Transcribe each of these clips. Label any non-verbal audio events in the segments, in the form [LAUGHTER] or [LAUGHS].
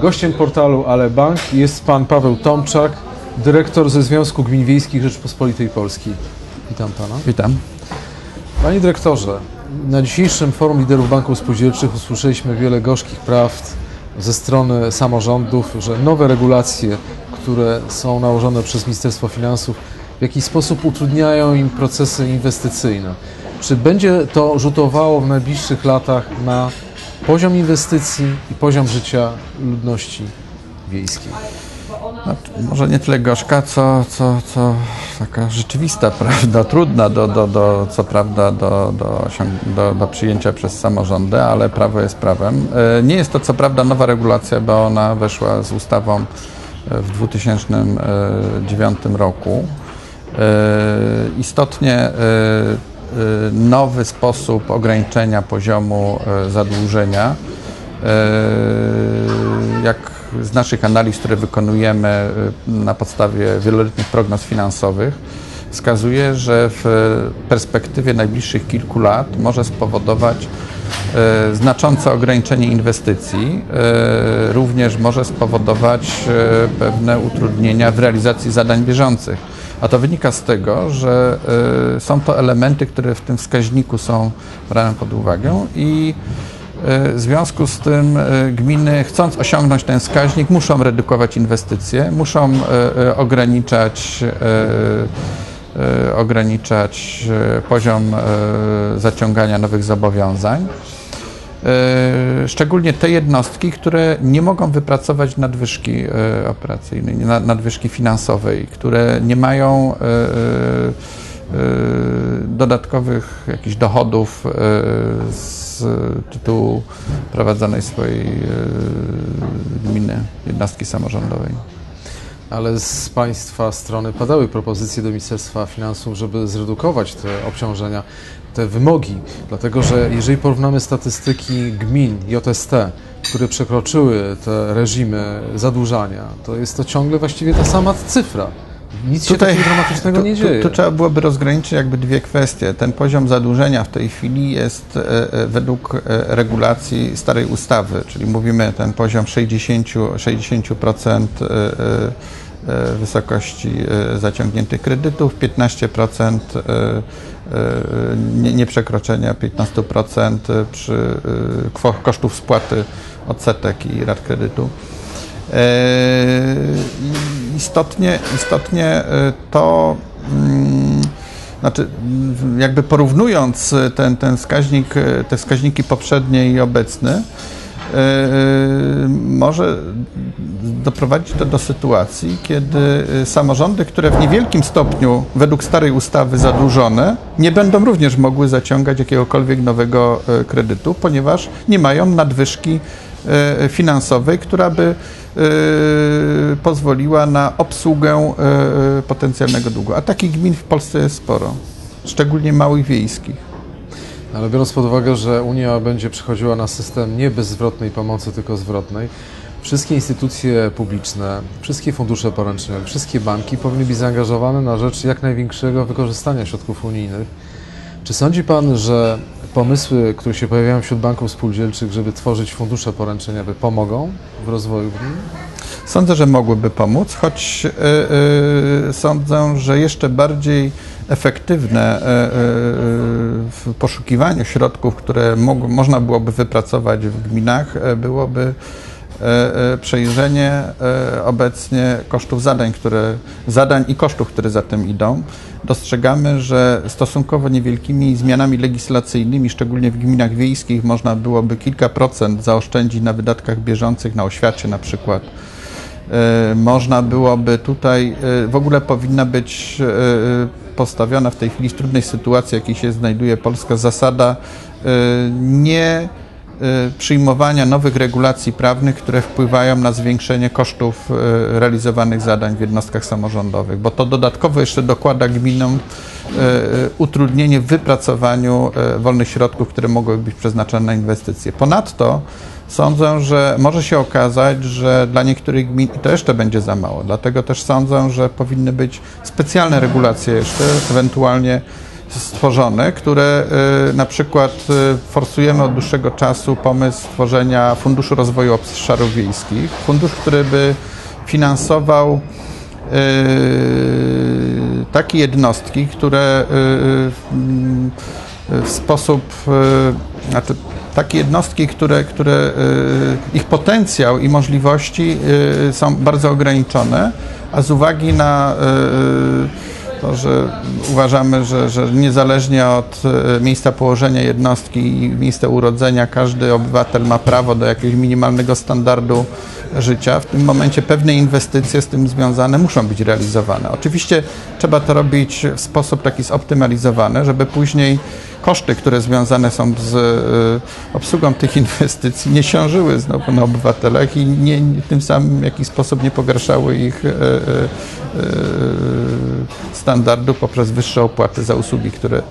Gościem portalu Ale Bank jest pan Paweł Tomczak, dyrektor ze Związku Gmin Wiejskich Rzeczpospolitej Polskiej. Witam pana. Witam. Panie dyrektorze, na dzisiejszym forum liderów banków spółdzielczych usłyszeliśmy wiele gorzkich prawd ze strony samorządów, że nowe regulacje, które są nałożone przez Ministerstwo Finansów, w jakiś sposób utrudniają im procesy inwestycyjne. Czy będzie to rzutowało w najbliższych latach na poziom inwestycji i poziom życia ludności wiejskiej? No, może nie tyle gorzka, co, co, co taka rzeczywista [LAUGHS] prawda, trudna do, do, do, co prawda do, do, do, do przyjęcia przez samorządy, ale prawo jest prawem. E, nie jest to co prawda nowa regulacja, bo ona weszła z ustawą w 2009 roku. E, istotnie e, nowy sposób ograniczenia poziomu zadłużenia, jak z naszych analiz, które wykonujemy y, na podstawie wieloletnich prognoz finansowych, wskazuje, że w perspektywie najbliższych kilku lat może spowodować y, znaczące ograniczenie inwestycji, y, również może spowodować pewne utrudnienia w realizacji zadań bieżących. A to wynika z tego, że są to elementy, które w tym wskaźniku są brane pod uwagę i w związku z tym e, gminy, chcąc osiągnąć ten wskaźnik, muszą redukować inwestycje, muszą ograniczać, ograniczać poziom zaciągania nowych zobowiązań. Szczególnie te jednostki, które nie mogą wypracować nadwyżki operacyjnej, nadwyżki finansowej, które nie mają dodatkowych jakichś dochodów z tytułu prowadzonej swojej e, gminy, jednostki samorządowej. Ale z Państwa strony padały propozycje do Ministerstwa Finansów, żeby zredukować te obciążenia, te wymogi, dlatego że jeżeli porównamy statystyki gmin JST, które przekroczyły te reżimy zadłużania, to jest to ciągle właściwie ta sama cyfra. Nic Tutaj, się dramatycznego tu, nie dzieje. Tu, tu, trzeba byłoby rozgraniczyć jakby dwie kwestie. Ten poziom zadłużenia w tej chwili jest e, e według e, regulacji starej ustawy, czyli mówimy ten poziom 60, 60% e, e, wysokości e, zaciągniętych kredytów, 15% nieprzekroczenia 15% przy kosztów spłaty odsetek i rat kredytu. E, istotnie, istotnie e, to mm, znaczy, jakby porównując ten, ten wskaźnik, e, te wskaźniki poprzednie i obecny, może doprowadzić to do sytuacji, kiedy samorządy, które w niewielkim stopniu według starej ustawy zadłużone, nie będą również mogły zaciągać jakiegokolwiek nowego kredytu, ponieważ nie mają nadwyżki finansowej, która by Y, pozwoliła na obsługę y, potencjalnego długu. A takich gmin w Polsce jest sporo, szczególnie małych wiejskich. Ale biorąc pod uwagę, że Unia będzie przechodziła na system nie bezzwrotnej pomocy, tylko zwrotnej, wszystkie instytucje publiczne, wszystkie fundusze poręczne, wszystkie banki powinny być zaangażowane na rzecz jak największego wykorzystania środków unijnych. Czy sądzi Pan, że pomysły, które się pojawiają wśród banków spółdzielczych, żeby tworzyć fundusze poręczeniowe, pomogą w rozwoju gmin? Sądzę, że mogłyby pomóc, choć yy, sądzę, że jeszcze bardziej efektywne yy, w poszukiwaniu środków, które można byłoby wypracować w gminach, byłoby przejrzenie obecnie kosztów zadań, które, zadań i kosztów, które za tym idą dostrzegamy, że stosunkowo niewielkimi zmianami legislacyjnymi, szczególnie w gminach wiejskich, można byłoby kilka procent zaoszczędzić na wydatkach bieżących, na oświacie na przykład. E, można byłoby tutaj, e, w ogóle powinna być e, postawiona w tej chwili w trudnej sytuacji, jakiej się znajduje Polska, zasada nie przyjmowania nowych regulacji prawnych, które wpływają na zwiększenie kosztów y, realizowanych zadań w jednostkach samorządowych, bo to dodatkowo jeszcze dokłada gminom y, utrudnienie w wypracowaniu wolnych środków, które mogłyby być przeznaczone na inwestycje. Ponadto sądzę, że może się okazać, że dla niektórych gmin to jeszcze będzie za mało. Dlatego też sądzę, że powinny być specjalne regulacje jeszcze, ewentualnie stworzone, które y, na przykład y, forsujemy od dłuższego czasu pomysł stworzenia Funduszu Rozwoju Obszarów Wiejskich. Fundusz, który by finansował y, takie jednostki, które w sposób, znaczy takie jednostki, które, które ich potencjał i możliwości są bardzo ograniczone, a z uwagi na to, że uważamy, że, że niezależnie od e, miejsca położenia jednostki i miejsca urodzenia, każdy obywatel ma prawo do jakiegoś minimalnego standardu życia. W tym momencie pewne inwestycje z tym związane muszą być realizowane. Oczywiście trzeba to robić w sposób taki zoptymalizowany, żeby później koszty, które związane są z e, obsługą tych inwestycji, nie ciążyły znowu na obywatelach i nie, tym samym w jakiś sposób nie pogarszały ich e, e, standardu poprzez wyższe opłaty za usługi, które,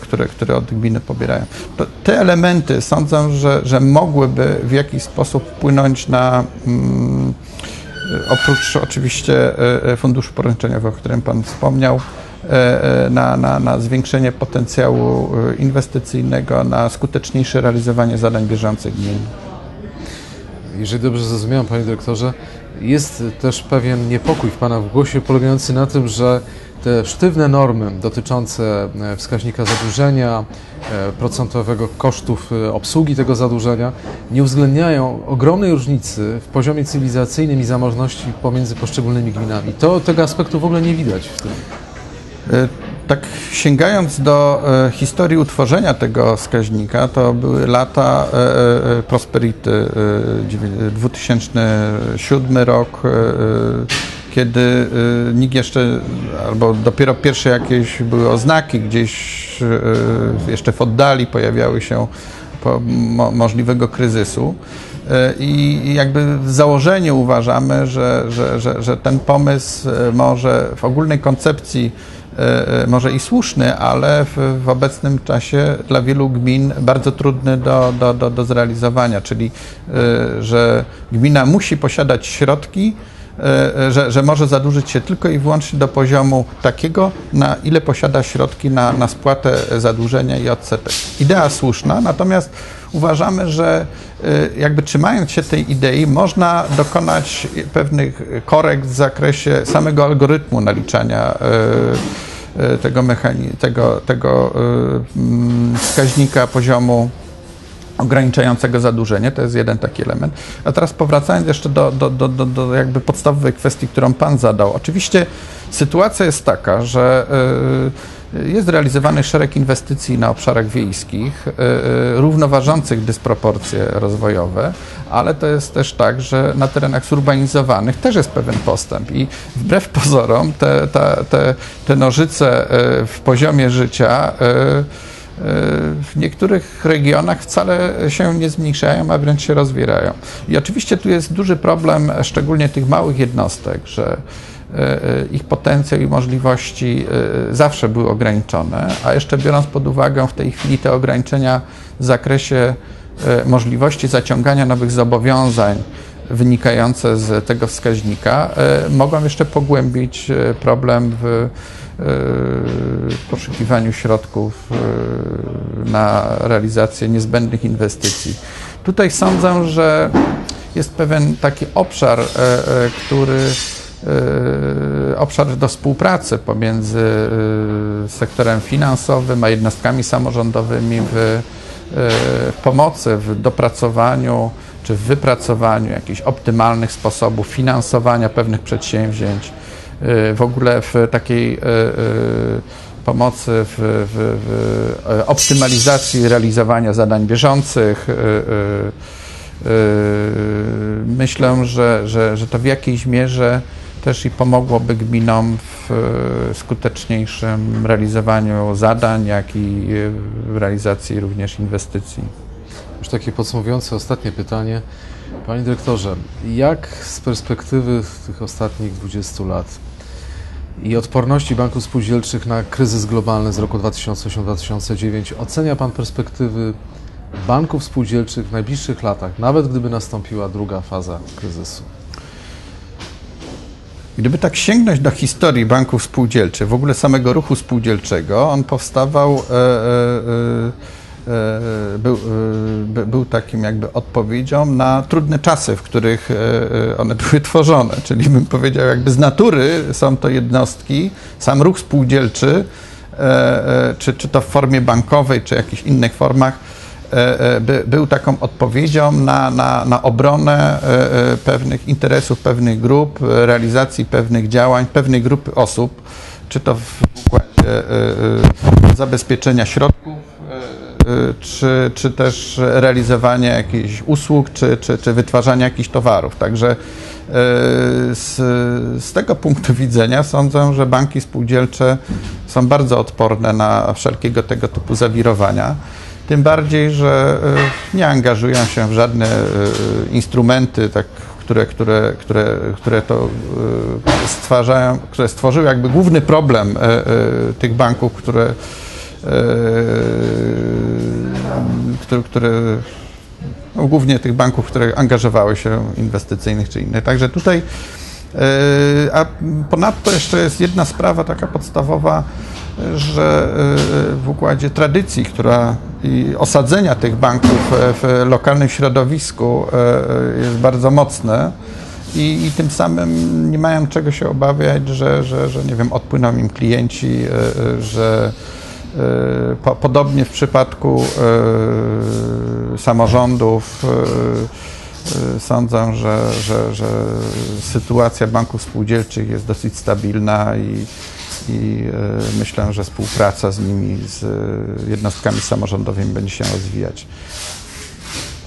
które, które od gminy pobierają. To te elementy sądzę, że, że mogłyby w jakiś sposób wpłynąć na mm, oprócz oczywiście funduszu poręczeniowego, o którym Pan wspomniał, E, e, na, na, na zwiększenie potencjału e, inwestycyjnego, na skuteczniejsze realizowanie zadań bieżących gmin. Jeżeli dobrze zrozumiałem, panie dyrektorze, jest też pewien niepokój w pana w głosie polegający na tym, że te sztywne normy dotyczące wskaźnika zadłużenia, procentowego kosztów obsługi tego zadłużenia nie uwzględniają ogromnej różnicy w poziomie cywilizacyjnym i zamożności pomiędzy poszczególnymi gminami. To tego aspektu w ogóle nie widać w tym. E, tak sięgając do e, historii utworzenia tego wskaźnika, to były lata e, prosperity, 2007 rok, kiedy nikt jeszcze, albo dopiero pierwsze jakieś były oznaki gdzieś jeszcze w oddali pojawiały się możliwego kryzysu. I jakby w założeniu uważamy, że, że, że, że ten pomysł może w ogólnej koncepcji może i słuszny, ale w, w, obecnym czasie dla wielu gmin bardzo trudny do, do, do, do zrealizowania, czyli że gmina musi posiadać środki, że, że może zadłużyć się tylko i wyłącznie do poziomu takiego, na ile posiada środki na, na spłatę zadłużenia i odsetek. Idea słuszna, natomiast uważamy, że jakby trzymając się tej idei, można dokonać pewnych korekt w zakresie samego algorytmu naliczania E, tego, mechani- tego, tego e, mm, wskaźnika poziomu ograniczającego zadłużenie, to jest jeden taki element. A teraz powracając jeszcze do, do, do, do, do jakby podstawowej kwestii, którą Pan zadał. Oczywiście sytuacja jest taka, że y, jest realizowany szereg inwestycji na obszarach wiejskich, y, y, równoważących dysproporcje rozwojowe, ale to jest też tak, że na terenach zurbanizowanych też jest pewien postęp i wbrew [LAUGHS] pozorom te, te, te, te nożyce w poziomie życia w niektórych regionach wcale się nie zmniejszają, a wręcz się rozwierają. I oczywiście tu jest duży problem, szczególnie tych małych jednostek, że e, e, ich potencjał i możliwości e, zawsze były ograniczone, a jeszcze biorąc pod uwagę w tej chwili te ograniczenia w zakresie możliwości zaciągania nowych zobowiązań wynikające z tego wskaźnika, mogą jeszcze pogłębić problem w w poszukiwaniu środków e, na realizację niezbędnych inwestycji. Tutaj sądzę, że jest pewien taki obszar, e, e, który obszar do współpracy pomiędzy sektorem finansowym a jednostkami samorządowymi w pomocy, w dopracowaniu czy w wypracowaniu jakichś optymalnych sposobów finansowania pewnych przedsięwzięć Y, w ogóle w takiej y, y, pomocy w, w, w optymalizacji realizowania zadań bieżących. Myślę, że, że, że to w jakiejś mierze też i pomogłoby gminom w skuteczniejszym realizowaniu zadań, jak i w realizacji również inwestycji. Już takie podsumowujące ostatnie pytanie. Panie dyrektorze, jak z perspektywy tych ostatnich 20 lat i odporności banków spółdzielczych na kryzys globalny z roku 2008-2009 ocenia Pan perspektywy banków spółdzielczych w najbliższych latach, nawet gdyby nastąpiła druga faza kryzysu? Gdyby tak sięgnąć do historii banków spółdzielczych, w ogóle samego ruchu spółdzielczego, on powstawał, e, e, e, był, e, by- był takim jakby odpowiedzią na trudne czasy, w których e, e, one były tworzone. Czyli bym powiedział, jakby z natury są to jednostki, sam ruch spółdzielczy, e, e, czy, czy to w formie bankowej, czy jakichś innych formach, e, e, by, był taką odpowiedzią na, na, na obronę e, e, pewnych interesów pewnych grup, e, realizacji pewnych działań, pewnej grupy osób, czy to w układzie e, e, zabezpieczenia środków, e, e, czy, czy też realizowanie jakichś usług, czy, czy, czy wytwarzania jakichś towarów. Także e, z, z tego punktu widzenia sądzę, że banki spółdzielcze są bardzo odporne na wszelkiego tego typu zawirowania. Tym bardziej, że e, nie angażują się w żadne instrumenty, tak, które, które, które, które to stwarzają, które stworzyły jakby główny problem tych banków, które, które, które no, głównie tych banków, które angażowały się inwestycyjnych czy innych. Także tutaj, e, a ponadto jeszcze jest jedna sprawa taka podstawowa, że e, w układzie tradycji, która i osadzenia tych banków e, w lokalnym środowisku e, jest bardzo mocne i, i tym samym nie mają czego się obawiać, że, że, że nie wiem, odpłyną im klienci, e, e, że e, po, podobnie w przypadku e, samorządów e, e, sądzę, że, że, że sytuacja banków spółdzielczych jest dosyć stabilna i, i e, myślę, że współpraca z nimi, z e, jednostkami samorządowymi będzie się rozwijać.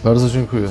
Bardzo dziękuję.